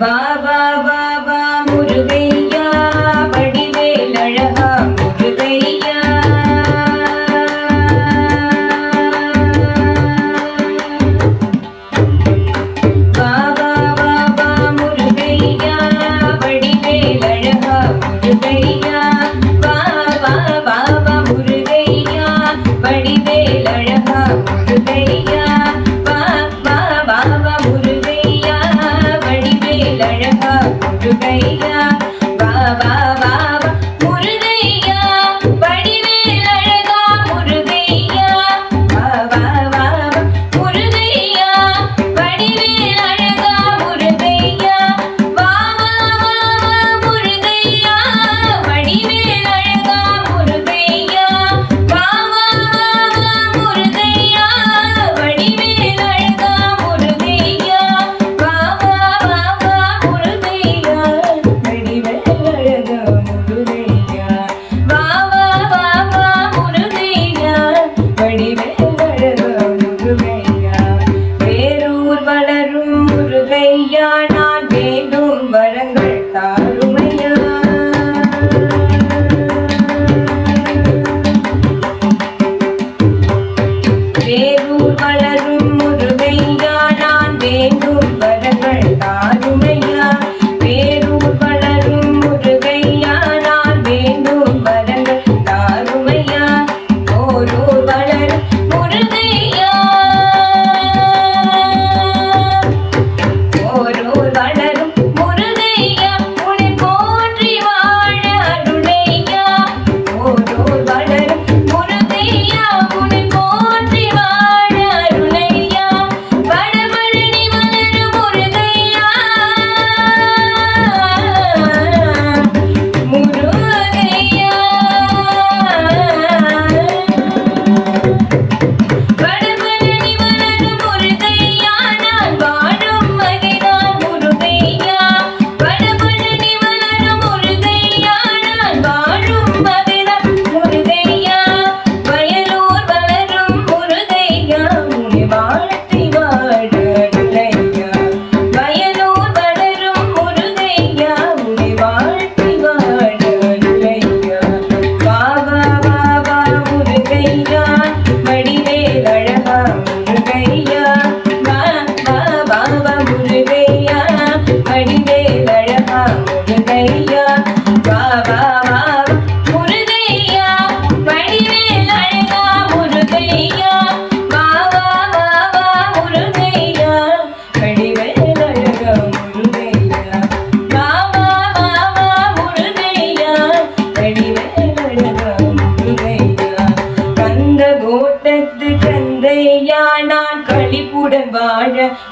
ബാബാ ബാബാ മുരുകയ്യ முருகையா வா también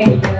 Thank you.